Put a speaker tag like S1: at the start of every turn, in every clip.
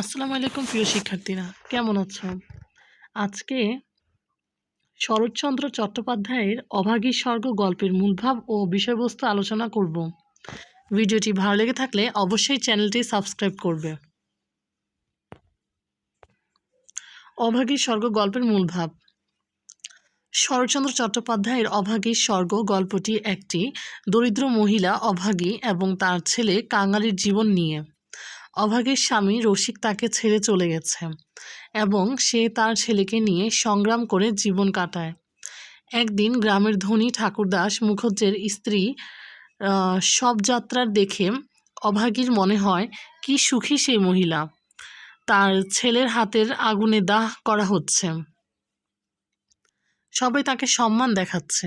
S1: আসসালামু আলাইকুম প্রিয় শিক্ষার্থীরা, কেমন আছো? আজকে শরৎচন্দ্র চট্টোপাধ্যায়ের অভাগী স্বর্গ গল্পের মূলভাব ও বিষয়বস্তু আলোচনা করব। ভিডিওটি ভালো লেগে থাকলে অবশ্যই চ্যানেলটি সাবস্ক্রাইব করবে। অভাগী স্বর্গ গল্পের মূলভাব। শরৎচন্দ্র চট্টোপাধ্যায়ের অভাগী স্বর্গ গল্পটি একটি দরিদ্র মহিলা অভাগী এবং তার ছেলে কাঙালির জীবন নিয়ে। অভাগীর স্বামী রসিক তাকে ছেড়ে চলে গেছে এবং সে তার ছেলেকে নিয়ে সংগ্রাম করে জীবন কাটায়। একদিন গ্রামের ধনী ঠাকুরদাস মুখজ্জের স্ত্রী সব যাত্রার দেখে অভাগীর মনে হয়, কি সুখী সেই মহিলা। তার ছেলের হাতের আগুনে দাহ করা হচ্ছে। সবাই তাকে সম্মান দেখাচ্ছে।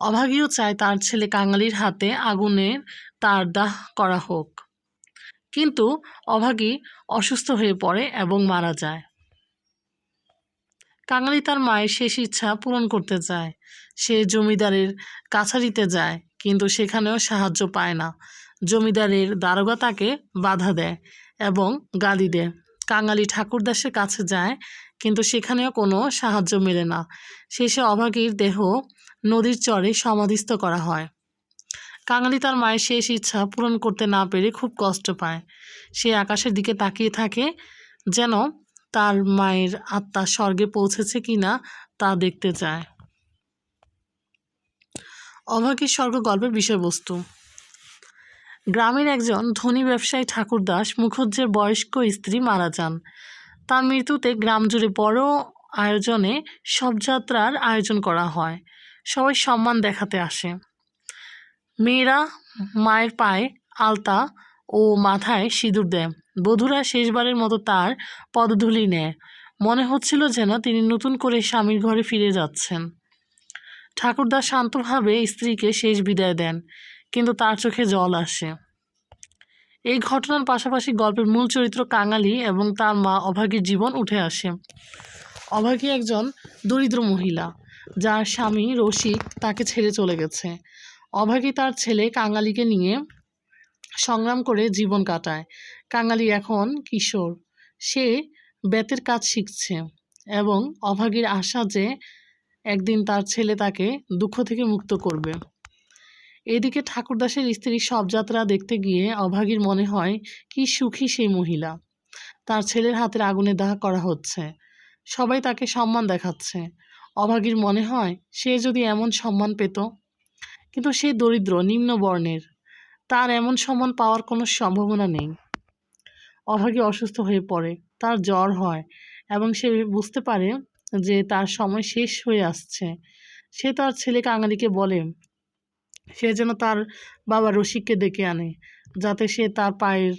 S1: অভাগীও চায় তার ছেলে কাঙালির হাতে আগুনের তার দাহ করা হোক। কিন্তু অভাগী অসুস্থ হয়ে পড়ে এবং মারা যায়। কাঙালি তার মায়ের শেষ ইচ্ছা পূরণ করতে চায়। সে জমিদারের কাছারিতে যায়, কিন্তু সেখানেও সাহায্য পায় না। জমিদারের দারোগা তাকে বাধা দেয় এবং গালি দেয়। কাঙালি ঠাকুরদাসের কাছে যায়, কিন্তু সেখানেও কোনো সাহায্য মেলে না। শেষে অভাগীর দেহ নদীর চরে সমাধিস্থ করা হয়। কাঙালি তার মায়ের শেষ ইচ্ছা পূরণ করতে না পেরে খুব কষ্ট পায়। সে আকাশের দিকে তাকিয়ে থাকে যেন তার মায়ের আত্মা স্বর্গে পৌঁছেছে কি না তা দেখতে চায়। অভাগী স্বর্গ গল্পের বিষয়বস্তু। গ্রামের একজন ধনী ব্যবসায়ী ঠাকুরদাস মুখুজ্জের বয়স্ক স্ত্রী মারা যান। তার মৃত্যুতে গ্রাম জুড়ে বড় আয়োজনে শবযাত্রার আয়োজন করা হয়। সবাই সম্মান দেখাতে আসে। মেয়েরা মায়ের পায়ে আলতা ও মাথায় সিঁদুর দেয়। বধূরা শেষবারের মতো তার পদধূলি নেয়। মনে হচ্ছিল যেন তিনি নতুন করে স্বামীর ঘরে ফিরে যাচ্ছেন। ঠাকুরদা শান্তভাবে স্ত্রীকে শেষ বিদায় দেন, কিন্তু তার চোখে জল আসে। এই ঘটনার পাশাপাশি গল্পের মূল চরিত্র কাঙালি এবং তার মা অভাগীর জীবন উঠে আসে। অভাগী একজন দরিদ্র মহিলা, যার স্বামী রসিক তাকে ছেড়ে চলে গেছে। অভাগী তার ছেলে কাঙালিকে নিয়ে সংগ্রাম করে জীবন কাটায়। কাঙালি এখন কিশোর। সে বেতের কাজ শিখছে এবং অভাগীর আশা যে একদিন তার ছেলে তাকে দুঃখ থেকে মুক্ত করবে। এদিকে ঠাকুরদাসের স্ত্রী সব যাত্রা দেখতে গিয়ে অভাগীর মনে হয়, কি সুখী সেই মহিলা। তার ছেলের হাতের আগুনে দাহ করা হচ্ছে। সবাই তাকে সম্মান দেখাচ্ছে। অভাগীর মনে হয়, সে যদি এমন সম্মান পেত কিন্তু সে দরিদ্র, নিম্ন বর্ণের। তার এমন সম্মান পাওয়ার কোনো সম্ভাবনা নেই। অভাগী অসুস্থ হয়ে পড়ে, তার জ্বর হয় এবং সে বুঝতে পারে যে তার সময় শেষ হয়ে আসছে। সে তার ছেলে কাঙালিকে বলে, সে যেন তার বাবা রসিককে ডেকে আনে, যাতে সে তার পায়ের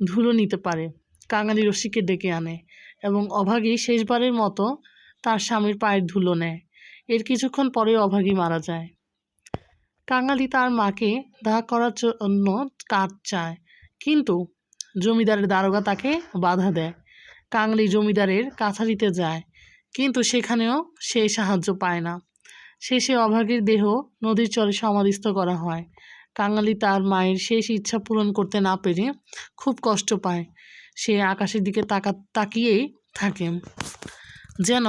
S1: ধুলো নিতে পারে। কাঙালি রসিককে ডেকে আনে এবং অভাগী শেষবারের মতো তার স্বামীর পায়ের ধুলো নেয়। এর কিছুক্ষণ পরে অভাগী মারা যায়। কাঙালি তার মাকে দাহ করার জন্য কাঠ চায়, কিন্তু জমিদারের দারোগা তাকে বাধা দেয়। কাঙালি জমিদারের কাছারিতে যায়, কিন্তু সেখানেও সে সাহায্য পায় না। শেষে অভাগীর দেহ নদীর চরে সমাধিস্থ করা হয়। কাঙালি তার মায়ের শেষ ইচ্ছা পূরণ করতে না পেরে খুব কষ্ট পায়। সে আকাশের দিকে তাকা তাকিয়েই থাকে। যেন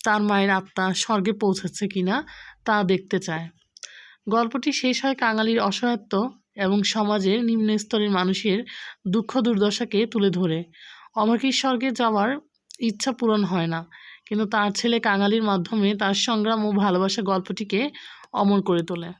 S1: তার মায়ের আত্মা স্বর্গে পৌঁছেছে কিনা তা দেখতে চায়। গল্পটি শেষ হয় কাঙালির অসহায়ত্ব এবং সমাজের নিম্ন স্তরের মানুষের দুঃখ দুর্দশাকে তুলে ধরে। অভাগীর স্বর্গে যাওয়ার ইচ্ছা পূরণ হয় না, কিন্তু তার ছেলে কাঙালির মাধ্যমে তার সংগ্রাম ও ভালোবাসা গল্পটিকে অমর করে তোলে।